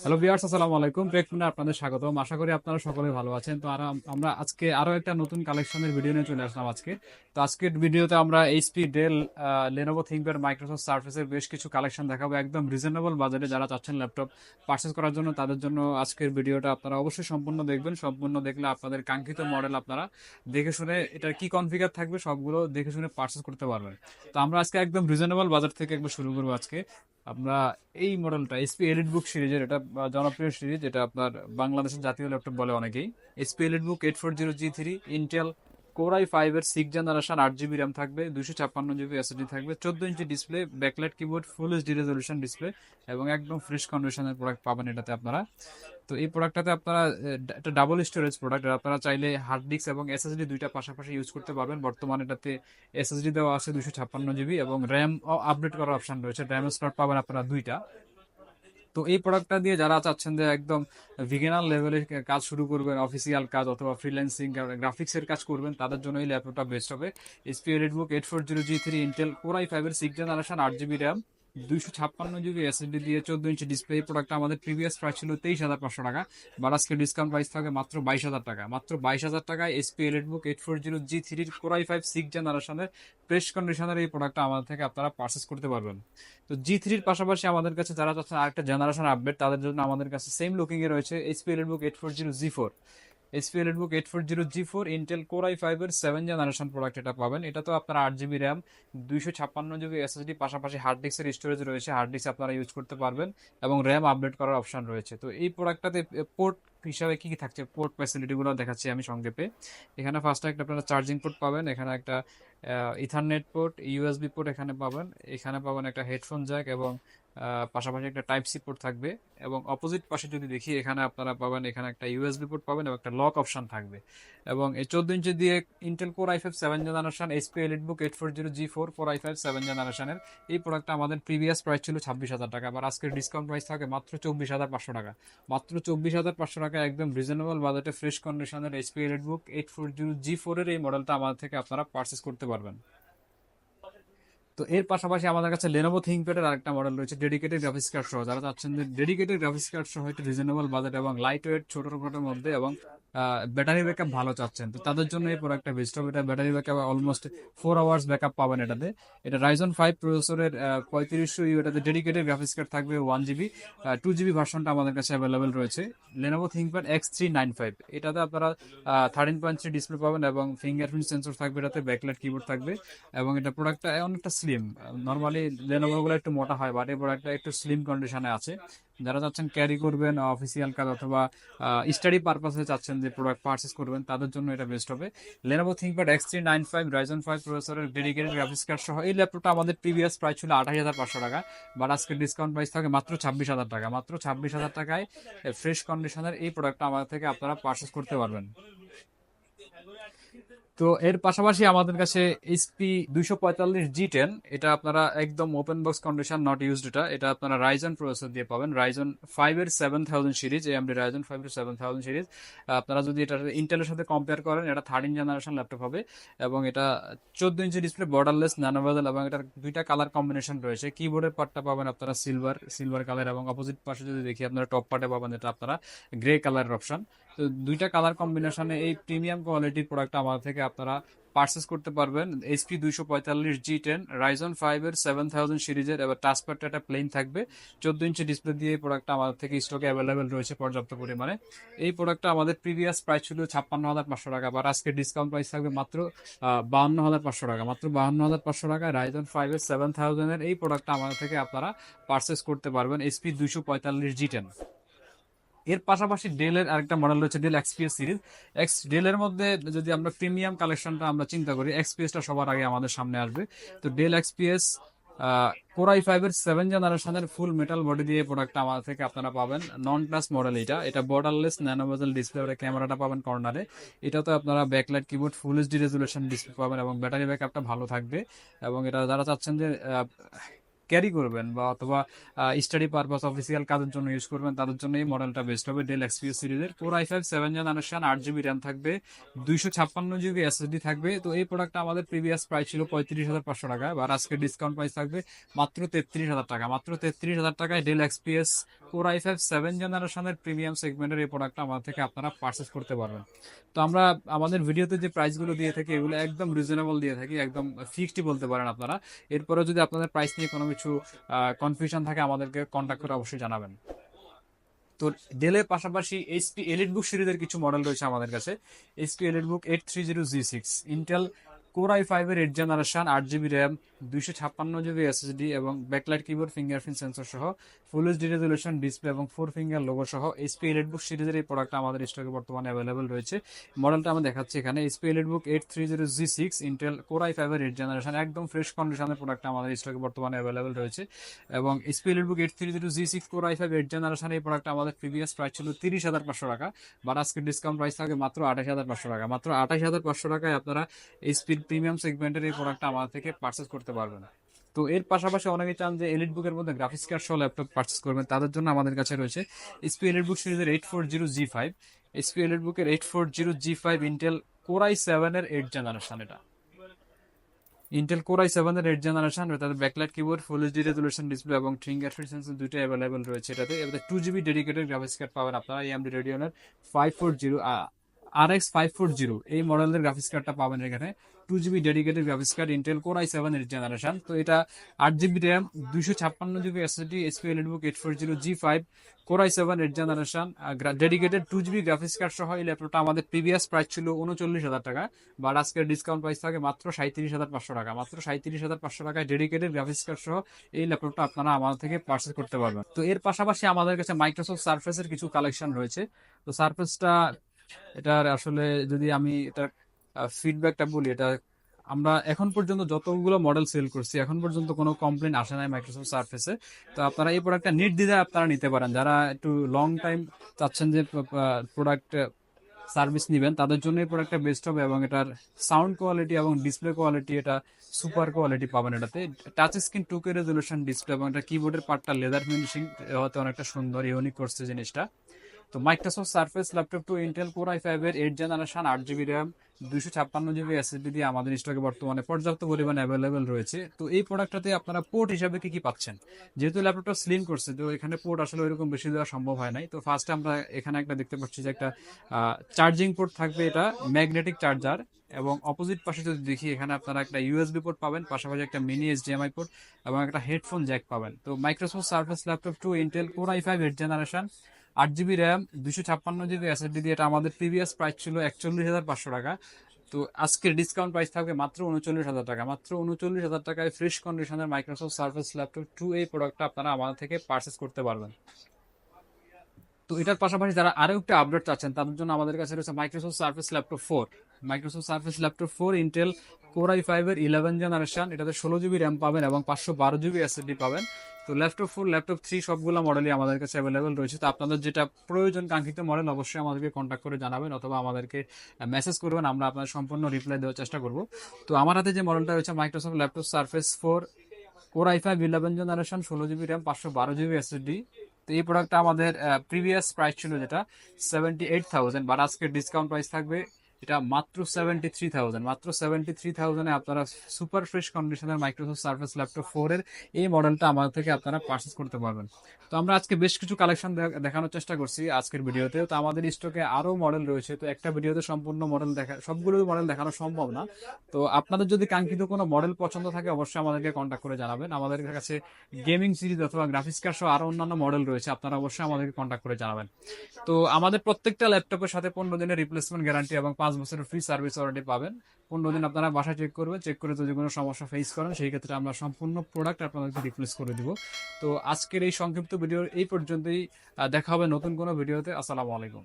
Hello বিয়ার্স আসসালামু আলাইকুম। প্রেক্ষণে আপনাদের স্বাগতম। আশা করি আপনারা সকলে ভালো আছেন। তো আমরা আজকে আরও একটা নতুন কালেকশনের ভিডিও নিয়ে চলে আসলাম আজকে। তো আজকের ভিডিওতে আমরা HP Dell Lenovo ThinkPad Microsoft সার্ফেসের বেশ কিছু কালেকশন দেখাবো। একদম রিজনেবল বাজারে যারা চাচ্ছেন ল্যাপটপ পারচেস করার জন্য, তাদের জন্য আজকের ভিডিওটা আপনারা অবশ্যই সম্পূর্ণ দেখবেন। সম্পূর্ণ দেখলে আপনাদের কাঙ্ক্ষিত মডেল আপনারা দেখে শুনে এটার কি কনফিগার থাকবে, সবগুলো দেখে শুনে পারচেস করতে পারবেন। তো আমরা আজকে একদম রিজনেবল বাজার থেকে একবার শুরু করব আজকে। আমরা এই মডেলটা এসপি এলিট বুক সিরিজের এটা জনপ্রিয় সিরিজ এটা আপনার বাংলাদেশের জাতীয় ল্যাপটপ বলে অনেকেই। HP elite book eight four zero G three Intel core i five এর সিক্স জেনারেশন আট জিবি র্যাম থাকবে দুশো ছাপ্পান্ন জিবি এসএসডি থাকবে, চোদ্দ ইঞ্চি display backlight keyboard full HD resolution display এবং একদম ফ্রেশ কন্ডিশনের প্রোডাক্ট পাবেন এটাতে আপনারা। তো এই প্রোডাক্টটাতে আপনারা একটা ডাবল স্টোরেজ প্রোডাক্ট আপনারা চাইলে হার্ড ডিস্ক এবং এসএসডি দুইটা পাশাপাশি ইউজ করতে পারবেন। বর্তমানে এটাতে এসএসডি দেওয়া আছে দুশো ছাপ্পান্ন জিবি এবং র্যাম আপডেট করার অপশন রয়েছে। র্যাম স্লট পাবেন আপনারা দুইটা। তো এই প্রোডাক্টটা দিয়ে যারা চাচ্ছেন যে একদম ভিগেনাল লেভেলে কাজ শুরু করবেন অফিসিয়াল কাজ অথবা ফ্রিল্যান্সিং গ্রাফিক্সের কাজ করবেন, তাদের জন্য এই ল্যাপটপটা বেস্ট হবে। HP EliteBook eight four zero G three Intel core i ফাইভের সিক্স জেনারেশন আট জিবি র্যাম দুইশো ছাপ্পান্ন জিবি এসএসডি দিয়ে চোদ্দ ইঞ্চি ডিসপ্লে এই প্রোডাক্টটা আমাদের প্রিভিয়াস প্রাইস ছিল তেইশ হাজার পাঁচশো টাকা, বাট আজকে ডিসকাউন্ট প্রাইস থাকে মাত্র বাইশ হাজার টাকা। মাত্র বাইশ হাজার টাকায় HP EliteBook eight four zero G থ্রির কোরাই ফাইভ সিক্স জেনারেশনের ফ্রেশ কন্ডিশনের এই প্রোডাক্টটা আমাদের থেকে আপনারা পারচেস করতে পারবেন। তো জি থ্রির পাশাপাশি আমাদের কাছে যারা চাচ্ছেন আরেকটা জেনারেশন আপডেট তাদের জন্য আমাদের কাছে সেম লুকিং এ রয়েছে HP book eight four zero G four HP EliteBook eight four zero G four Intel core i ফাইভের সেভেন জেনারেশন প্রোডাক্ট এটা পাবেন। এটা তো আপনারা আট জিবি র্যাম দুইশো ছাপ্পান্ন জিবি এসএসডি পাশাপাশি হার্ড ডিস্কের স্টোরেজ রয়েছে। হার্ড ডিস্ক আপনারা ইউজ করতে পারবেন এবং র্যাম আপডেট করার অপশন রয়েছে। তো এই প্রোডাক্টটাতে পোর্ট হিসাবে কি কি থাকছে? পোর্ট ফ্যাসিলিটিগুলো দেখাচ্ছি আমি সংক্ষেপে। এখানে ফার্স্টে একটা আপনারা চার্জিং পোর্ট পাবেন, এখানে একটা ইথারনেট পোর্ট ইউএসবি পোর্ট এখানে পাবেন। এখানে পাবেন একটা হেডফোন জ্যাক এবং পাশাপাশি একটা টাইপ সি পোর্ট থাকবে এবং অপোজিট পাশে যদি দেখি, এখানে আপনারা পাবেন, এখানে একটা ইউএসবি পোর্ট পাবেন এবং একটা লক অপশন থাকবে। এবং এই চোদ্দ ইঞ্চি দিয়ে Intel core I five seven generation HP elite book eight four zero G four four I five seven জেনারেশনের এই প্রোডাক্টটা আমাদের প্রিভিয়াস প্রাইস ছিল ছাব্বিশ হাজার টাকা। আবার আজকের ডিসকাউন্ট প্রাইস থাকে মাত্র চব্বিশ হাজার পাঁচশো টাকা। মাত্র চব্বিশ হাজার পাঁচশো টাকা একদম রিজনেবল বাজেটে ফ্রেশ কন্ডিশনের HP elite book eight four zero G ফোরের এই মডেলটা আমাদের থেকে আপনারা পারচেস করতে পারবেন। তো এর পাশাপাশি আমাদের কাছে লেনোভো থিঙ্কপ্যাডের আরেকটা মডেল রয়েছে ডেডিকেটেড গ্রাফিক্স কার্ড সহ। যারা চাচ্ছেন যে ডেডিকেটেড গ্রাফিক্স কার্ড সহ একটু রিজনেবল বাজেট এবং লাইট ওয়েট ছোট মধ্যে এবং ব্যাটারি ব্যাকআপ ভালো চাচ্ছেন। তো তাদের জন্য এই প্রোডাক্টটা বেস্ট হবে। এটা battery backup almost four hours backup পাবেন এটাতে। এটা রাইজন ফাইভ প্রসেসরের পঁয়ত্রিশশো ইউ, এটাতে ডেডিকেটেড গ্রাফিক্স কার্ড থাকবে ওয়ান জিবি টু জিবি ভার্সনটা আমাদের কাছে অ্যাভেলেবেল রয়েছে। Lenovo ThinkPad X three nine five এটাতে আপনারা থার্টিন পয়েন্ট থ্রি ডিসপ্লে পাবেন এবং ফিঙ্গারপ্রিন্ট সেন্সর থাকবে এটাতে ব্যাকলাইট কিবোর্ড থাকবে এবং এটা প্রোডাক্টটা অনেকটা স্লিম নর্মালি লেনোভোগুলো একটু মোটা হয় বাট এই প্রোডাক্টটা একটু স্লিম কন্ডিশনে আছে। যারা চাচ্ছেন ক্যারি করবেন অফিসিয়াল কাজ অথবা স্টাডি পারপাসে চাচ্ছেন যে প্রোডাক্ট পারচেস করবেন, তাদের জন্য এটা বেস্ট হবে। Lenovo ThinkPad X three nine five Ryzen five প্রসেসরের ডেডিকেটেড গ্রাফিক্স কার্ড সহ এই ল্যাপটপটা আমাদের প্রিভিয়াস প্রাইস ছিল আঠাশ হাজার পাঁচশো টাকা বাট আজকে ডিসকাউন্ট প্রাইস থাকে মাত্র ছাব্বিশ হাজার টাকা। মাত্র ছাব্বিশ হাজার টাকায় ফ্রেশ কন্ডিশনের এই প্রোডাক্টটা আমাদের থেকে আপনারা পারচেস করতে পারবেন। তো এর পাশাপাশি আমাদের কাছে এইচপি দুইশো পঁয়তাল্লিশ জি টেন এটা আপনারা একদম open box condition not used এটা। এটা আপনারা রাইজন প্রসেসর দিয়ে পাবেন। রাইজন ফাইভ এর seven thousand series AMD Ryzen five এর সেভেন থাউজেন্ড সিরিজ আপনারা যদি এটা ইন্টেলের সাথে কম্পেয়ার করেন, এটা থার্টিন জেনারেশন ল্যাপটপ হবে এবং এটা চোদ্দ ইঞ্চি ডিসপ্লে বর্ডারলেস ন্যানোভেজেল এবং এটার দুইটা কালার কম্বিনেশন রয়েছে। কিবোর্ডের পার্টটা পাবেন আপনারা সিলভার সিলভার কালার এবং অপোজিট পাশে যদি দেখি, আপনারা টপ পার্টে পাবেন এটা আপনারা গ্রে কালারের অপশন তো দুইটা কালার কম্বিনেশনে এই প্রিমিয়াম কোয়ালিটির প্রোডাক্ট আমাদের থেকে আপনারা পারচেস করতে পারবেন। এইচপি দুইশো পঁয়তাল্লিশ জি টেন রাইজন ফাইভ এর সেভেন থাউজেন্ড সিরিজের এবার টাচপ্যাডটা একটা প্লেন থাকবে। চোদ্দ ইঞ্চি ডিসপ্লে দিয়ে এই প্রোডাক্টটা আমাদের থেকে স্টকে অ্যাভেলেবেল রয়েছে পর্যাপ্ত পরিমাণে। এই প্রোডাক্টটা আমাদের প্রিভিয়াস প্রাইস ছিল ছাপ্পান্ন হাজার পাঁচশো টাকা বা আজকে ডিসকাউন্ট প্রাইস থাকবে মাত্র বাহান্ন হাজার পাঁচশো টাকা। মাত্র বাহান্ন হাজার পাঁচশো টাকা রাইজন ফাইভ এর সেভেন থাউজেন্ডের এই প্রোডাক্টটা আমাদের থেকে আপনারা পারচেস করতে পারবেন। এইচপি দুইশো পঁয়তাল্লিশ জি টেন এর পাশাপাশি ডেলের আরেকটা মডেল রয়েছে ডেল এক্সপিএস সিরিজ এক্স ডেলের মধ্যে যদি আমরা প্রিমিয়াম কালেকশনটা আমরা চিন্তা করি এক্সপিএসটা সবার আগে আমাদের সামনে আসবে। তো ডেল এক্সপিএস কোরাই ফাইভের সেভেন জেনারেশনের ফুল মেটাল বডি দিয়ে প্রোডাক্টটা আমাদের থেকে আপনারা পাবেন। নন প্লাস মডেল এটা এটা বর্ডারলেস ন্যানোভেজেল ডিসপ্লে ক্যামেরাটা পাবেন কর্নারে এটাতে আপনারা backlight keyboard full HD resolution display পাবেন এবং ব্যাটারি ব্যাকআপটা ভালো থাকবে। এবং এটা যারা চাচ্ছেন যে ক্যারি করবেন বা অথবা স্টাডি পারপাস অফিসিয়াল কাজের জন্য ইউজ করবেন, তাদের জন্য এই মডেলটা বেস্ট হবে ডেল এক্সপিএস সিরিজের। Core I five seven generation আট জিবি র্যাম থাকবে, দুইশো ছাপ্পান্ন জিবি এসএসডি থাকবে। তো এই প্রোডাক্টটা আমাদের প্রিভিয়াস প্রাইস ছিল পঁয়ত্রিশ হাজার পাঁচশো টাকা আর আজকে ডিসকাউন্ট প্রাইস থাকবে মাত্র তেত্রিশ হাজার টাকা। মাত্র তেত্রিশ হাজার টাকায় Dell XPS core I five seven জেনারেশনের প্রিমিয়াম সেগমেন্টের এই প্রোডাক্টটা আমাদের থেকে আপনারা পারচেস করতে পারবেন। তো আমরা আমাদের ভিডিওতে যে প্রাইসগুলো দিয়ে থাকি, এগুলো একদম রিজনেবল দিয়ে থাকি, একদম ফিক্সডই বলতে পারেন আপনারা। এরপরে যদি আপনাদের প্রাইস নিয়ে কোনো কিছু কনফিউশন থাকে, আমাদেরকে কন্ট্যাক্ট করে অবশ্যই জানাবেন। তো ডেলের পাশাপাশি এইচপি এলিট বুক সিরিজের কিছু মডেল রয়েছে আমাদের কাছে। HP elite book eight three zero G six Intel core I ফাইভের এইট জেনারেশন আট জিবি র্যাম দুইশো ছাপ্পান্ন জিবি এসএসডি এবং ব্যাকলাইট কিবোর্ড ফিঙ্গারপ্রিন্ট সেন্সর সহ ফুল এইচডি রেজলিউশন ডিসপ্লে এবং ফোর ফিঙ্গার লোগো সহ এইচপি এলিট বুক সিরিজের এই প্রোডাক্টটা আমাদের স্টকে বর্তমানে অ্যাভেলেবল রয়েছে। মডেলটা আমরা দেখাচ্ছি এখানে। HP elite book eight three zero G six Intel core I ফাইভের এইট জেনারেশন একদম ফ্রেশ কন্ডিশনের প্রোডাক্টটা আমাদের স্টকে বর্তমানে অ্যাভেলেবল রয়েছে। এবং HP elite book eight three zero G six core I five eight generation এই প্রোডাক্টটা আমাদের প্রিভিয়াস প্রাইস ছিল তিরিশ হাজার পাঁচশো টাকা বাট আজকে ডিসকাউন্ট প্রাইস থাকে মাত্র আঠাশ হাজার পাঁচশো টাকা। মাত্র আঠাশ হাজার পাঁচশো টাকায় আপনারা এইচপির প্রিমিয়াম সেগমেন্টের এই প্রোডাক্টটা আমাদের থেকে পারচেস করতে পারবেন। তো এর পাশাপাশি অনেকে চান যে এলিট বুকের মধ্যে গ্রাফিক্স কার্ড সহ ল্যাপটপ পারচেস করবেন, তাদের জন্য আমাদের কাছে রয়েছে এসপি এলিট বুক সিরিজের eight four zero G five HP elite বুকের eight four zero G five Intel core i সেভেনের এইট জেনারেশন এটা। ইন্টেল কোরাই সেভেনের এইট জেনারেশন তাদের backlight keyboard full HD resolution display এবং ফিঙ্গার ফিঙ্গারপ্রিন্ট সেন্সর দুটো available রয়েছে এটাতে। এবার two GB dedicated graphics card পাবেন আপনারা AMD রেডিওনের five four zero R X five four zero এই মডেলের গ্রাফিক্স কার্ডটা পাবেন এখানে। Two GB dedicated graphics card Intel core I seven eight generation তো এটা আট জিবি র্যাম দুইশো ছাপ্পান্ন GB SSD HP elite book eight four zero G five core I seven eight generation dedicated two GB graphics card সহ এই ল্যাপটপটা আমাদের previous price ছিল উনচল্লিশ হাজার টাকা বাট আজকের ডিসকাউন্ট প্রাইস থাকে মাত্র সাঁত্রিশ হাজার পাঁচশো টাকা। মাত্র সাঁত্রিশ হাজার পাঁচশো টাকায় ডেডিকেটেড গ্রাফিক্স কার্ড সহ এই ল্যাপটপটা আপনারা আমাদের থেকে পার্চেস করতে পারবেন। তো এর পাশাপাশি আমাদের কাছে মাইক্রোসফট সার্ফেসের কিছু কালেকশন রয়েছে। তো সার্ফেসটা এটার আসলে যদি আমি এটার ফিডব্যাকটা বলি, এটা আমরা এখন পর্যন্ত যতগুলো মডেল সেল করছি, এখন পর্যন্ত কোনো কমপ্লেন আসে নাই মাইক্রোসফট সার্ফেসে তো আপনারা এই প্রোডাক্টটা নির্দ্বিধায় আপনারা নিতে পারেন। যারা একটু লং টাইম চাচ্ছেন যে প্রোডাক্ট সার্ভিস নেবেন, তাদের জন্য এই প্রোডাক্টটা বেস্ট হবে এবং এটার সাউন্ড কোয়ালিটি এবং ডিসপ্লে কোয়ালিটি এটা সুপার কোয়ালিটি পাবেন এটাতে। Touch screen two K resolution display এবং এটা কিবোর্ডের পার্টটা লেদার ফিনিশিং হতে অনেকটা সুন্দর ইউনিক করছে জিনিসটা। তো Microsoft Surface laptop two Intel core I ফাইভের এইট জেনারেশন আট জিবি র্যাম দুশো ছাপ্পান্ন জিবি এসএসডি দিয়ে আমাদের স্টকে বর্তমানে পর্যাপ্ত পরিমাণে অ্যাভেলেবেল রয়েছে। তো এই প্রোডাক্টটাতে আপনারা পোর্ট হিসাবে কি কি পাচ্ছেন? যেহেতু ল্যাপটপটা স্লিম করছে, তো এখানে পোর্ট আসলে ওইরকম বেশি দেওয়া সম্ভব হয় নাই। তো ফার্স্টে আমরা এখানে একটা দেখতে পাচ্ছি যে একটা চার্জিং পোর্ট থাকবে এটা ম্যাগনেটিক চার্জার এবং অপোজিট পাশে যদি দেখি, এখানে আপনারা একটা ইউএসবি পোর্ট পাবেন, পাশাপাশি একটা মিনি এইচডিএমআই পোর্ট এবং একটা হেডফোন জ্যাক পাবেন। তো Microsoft Surface laptop two Intel core I five eight generation আট জিবি র্যাম দুশো ছাপ্পান্ন জিবি এসএসডি দিয়ে এটা আমাদের প্রিভিয়াস প্রাইস ছিল একচল্লিশ হাজার পাঁচশো টাকা। তো আজকের ডিসকাউন্ট প্রাইস থাকবে মাত্র উনচল্লিশ হাজার টাকা। মাত্র উনচল্লিশ হাজার টাকায় ফ্রেশ কন্ডিশনের মাইক্রোসফট সার্ফেস ল্যাপটপ টু এই প্রোডাক্টটা আপনারা আমাদের থেকে পারচেস করতে পারবেন। তো এটার পাশাপাশি যারা আরও একটা আপডেট চাচ্ছেন, তাদের জন্য আমাদের কাছে রয়েছে Microsoft Surface laptop four Microsoft Surface laptop four Intel core I ফাইভের ইলেভেন জেনারেশন এটাতে ষোলো জিবি র্যাম পাবেন এবং পাঁচশো বারো জিবি এসএসডি পাবেন। তো ল্যাপটপ ফোর ল্যাপটপ থ্রি সবগুলো মডেলই আমাদের কাছে অ্যাভেলেবেল রয়েছে। তো আপনাদের যেটা প্রয়োজন কাঙ্ক্ষিত মডেল অবশ্যই আমাদেরকে কন্ট্যাক্ট করে জানাবেন অথবা আমাদেরকে মেসেজ করবেন, আমরা আপনার সম্পূর্ণ রিপ্লাই দেওয়ার চেষ্টা করব। তো আমার হাতে যে মডেলটা রয়েছে Microsoft laptop Surface four core I five eleven generation ষোলো জিবি র্যাম পাঁচশো বারো জিবি এসএসডি তো এই প্রোডাক্টটা আমাদের প্রিভিয়াস প্রাইস ছিল যেটা সেভেন্টি এইট থাউজেন্ড বাট আজকে ডিসকাউন্ট প্রাইস থাকবে এটা মাত্র সেভেন্টি থ্রি থাউজেন্ড মাত্র সেভেন্টি থ্রি থাউজেন্ডে আপনারা সুপার ফ্রেশ কন্ডিশনের মাইক্রোসফট সার্ফেস ল্যাপটপ ফোরের এই মডেলটা আমাদের থেকে আপনারা পারচেস করতে পারবেন। তো আমরা আজকে বেশ কিছু কালেকশন দেখানোর চেষ্টা করছি আজকের ভিডিওতে তো আমাদের স্টকে আরও মডেল রয়েছে। তো একটা ভিডিওতে সম্পূর্ণ মডেল দেখা, সবগুলো মডেল দেখানো সম্ভব না। তো আপনাদের যদি কাঙ্ক্ষিত কোনো মডেল পছন্দ থাকে, অবশ্যই আমাদেরকে কন্ট্যাক্ট করে জানাবেন। আমাদের কাছে গেমিং সিরিজ অথবা গ্রাফিক্স কার্ড সহ আরও অন্যান্য মডেল রয়েছে, আপনারা অবশ্যই আমাদেরকে কন্ট্যাক্ট করে জানাবেন। তো আমাদের প্রত্যেকটা ল্যাপটপের সাথে পনেরো দিনের রিপ্লেসমেন্ট গ্যারান্টি এবং পাঁচ বছরের ফ্রি সার্ভিস ওয়ারেন্টি পাবেন। পনেরো দিন আপনারা বাসা চেক করবেন চেক করে যদি কোনো সমস্যা ফেস করেন, সেই ক্ষেত্রে আমরা সম্পূর্ণ প্রোডাক্ট আপনাদেরকে রিপ্লেস করে দিব। তো আজকের এই সংক্ষিপ্ত ভিডিও এই পর্যন্তই দেখা হবে নতুন কোনো ভিডিওতে আসসালামু আলাইকুম।